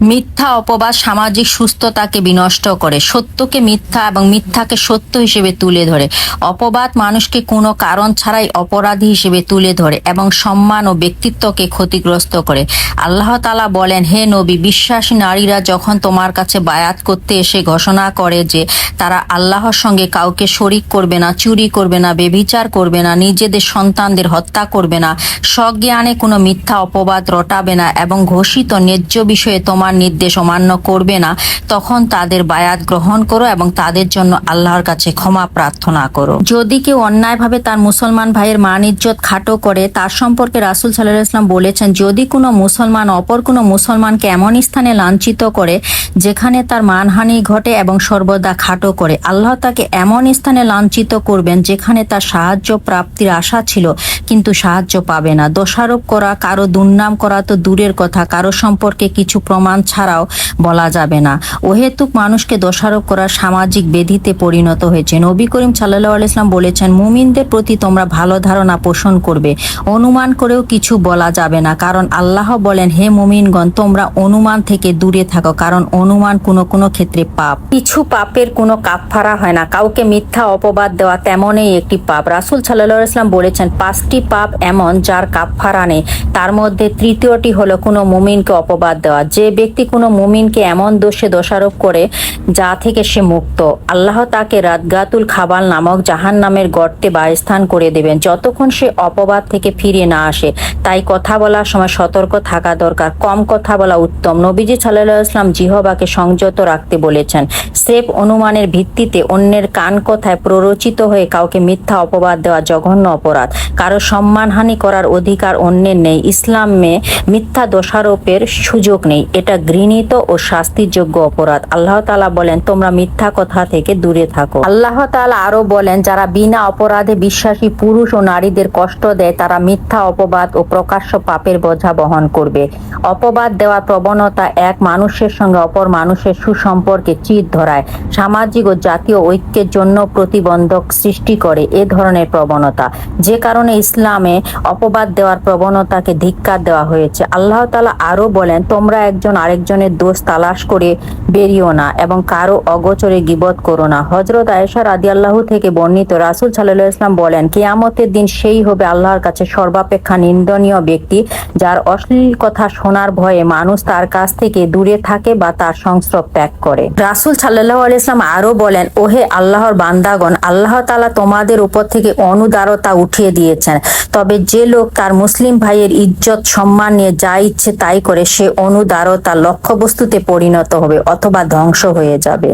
মিথ্যা অপবাদ সামাজিক সুস্থতাকে বিনষ্ট করে, সত্যকে মিথ্যা এবং মিথ্যাকে সত্য হিসেবে তুলে ধরে। অপবাদ মানুষকে কোনো কারণ ছাড়াই অপরাধী হিসেবে তুলে ধরে এবং সম্মান ও ব্যক্তিত্বকে ক্ষতিগ্রস্ত করে। আল্লাহ তালা বলেন, হে নবী, বিশ্বাসী নারীরা যখন তোমার কাছে বায়াত করতে এসে ঘোষণা করে যে তারা আল্লাহর সঙ্গে কাউকে শরিক করবে না, চুরি করবে না, বেবিচার করবে না, নিজেদের সন্তানদের হত্যা করবে না, সজ্ঞানে কোনো মিথ্যা অপবাদ রটাবে না এবং ঘোষিত ন্যায্য বিষয়ে তোমার নির্দেশ অমান্য করবে না, তখন তাদের বায়াত গ্রহণ করো এবং তাদের জন্য আল্লাহর কাছে ক্ষমা প্রার্থনা করো। যদি কেউ অন্যায়ভাবে তার মুসলমান ভাইয়ের মান ইজ্জত খাটো করে, তার সম্পর্কে রাসুল সাল্লাহ ইসলাম বলেছেন, যদি কোনো মুসলমান অপর কোনো মুসলমানকে এমন স্থানে লাঞ্ছিত করে, যেখানে তার মানহানি ঘটে এবং সর্বদা খাটো করে, আল্লাহ তাকে এমন স্থানে লাঞ্ছিত করবেন, যেখানে তার সাহায্য প্রাপ্তির আশা ছিল, কিন্তু সাহায্য পাবে না। দোষারোপ করা, কারও দুর্নাম করা তো দূরের কথা, কারও সম্পর্কে কিছু প্রমাণ ছাড়াও বলা যাবে না। ওহেতুক মানুষকে দোষারোপ করা সামাজিক বেধিতে পরিণত হয়েছে। নবী করিম সাল্লাহ আলাইসলাম বলেছেন, মুমিনদের প্রতি তোমরা ভালো ধারণা পোষণ করবে। অনুমান করেও কিছু বলা যাবে না। কারণ আল্লাহ বলেন, হে মুমিনগণ, তোমরা অনুমান থেকে দূরে থাকো। কারণ অনুমান কোনো কোনো ক্ষেত্রে পাপ। কিছু পাপের কোনো কাপফারা হয় না। কাউকে মিথ্যা অপবাদ দেওয়া তেমনই একটি পাপ। রাসুল সাল্লাহ ইসলাম বলেছেন, পাঁচটি পাপ এমন যার কাপফারা নেই। তার মধ্যে তৃতীয়টি হলো কোনো মুমিনকে অপবাদ দেওয়া। যে ব্যক্তি কোনো মুমিনকে এমন দোষে দোষারোপ করে যা থেকে সে মুক্ত। আল্লাহ তাকে রাতগাতুল খাবাল নামক জাহান নামের গর্তে বায়স্থান করে দেবেন। যতক্ষণ সে অপবাদ থেকে ফিরে না আসে, তাই কথা বলার সময় সতর্ক থাকা দরকার। কম কথা বলা উত্তম। নবীজি সাল্লাহ ইসলাম জিহবাকে সংযত রাখতে বলেছেন স্রেফ অনুমানের ভিত্তিতে অন্যের কান কথায় প্ররোচিত হয়ে কাউকে মিথ্যা অপবাদ দেওয়া জঘন্য অপরাধ। কারও সম্মানহানি করার অধিকার অন্যের নেই। ইসলামে মিথ্যা দোষারোপের সুযোগ নেই। এটা ঘৃণিত ও শাস্তিযোগ্য অপরাধ। আল্লাহ তালা বলেন, তোমরা মিথ্যা কথা থেকে দূরে থাকো। আল্লাহ তালা আরও বলেন, যারা বিনা অপরাধে বিশ্বাসী পুরুষ ও নারীদের কষ্ট দেয়, তারা মিথ্যা অপবাদ ও প্রকাশ্য পাপের বোঝা বহন করবে। অপবাদ দেওয়ার প্রবণতা এক মানুষের সঙ্গে অপর মানুষের সুসম্পর্কে চিত ধরায়। সামাজিক ও জাতীয় ঐক্যের জন্য প্রতিবন্ধক সৃষ্টি করে এ ধরনের প্রবণতা। যে কারণে ইসলামে অপবাদ দেওয়ার প্রবণতাকে ধিক্কার দেওয়া হয়েছে। আল্লাহ তালা আরও বলেন, তোমরা একজন আরেকজনের দোষ তালাশ করে বেরিও না এবং কারও অগোচরে গিবত করো না। হজরত আয়েশা রাদি আল্লাহ থেকে বর্ণিত রাসুল সাল্লাহ ইসলাম বলেন, কিয়ামতের দিন সেই হবে আল্লাহর কাছে সর্বাপেক্ষা নিন্দনীয় ব্যক্তি, যার অশ্লীল কথা শোনার ভয়ে মানুষ তার কাছ থেকে দূরে থাকে বা তার সংস্রব ত্যাগ করে। রাসুল সাল্লাহ আলাইসলাম আরও বলেন, ওহে আল্লাহর বান্দাগণ, আল্লাহ তালা তোমাদের উপর থেকে অনুদারতা উঠিয়ে দিয়েছেন। তবে যে লোক তার মুসলিম ভাইয়ের ইজ্জত সম্মান নিয়ে যা ইচ্ছে তাই করে, সে অনুদারতা লক্ষ্যবস্তুতে পরিণত হবে অথবা ধ্বংস হয়ে যাবে।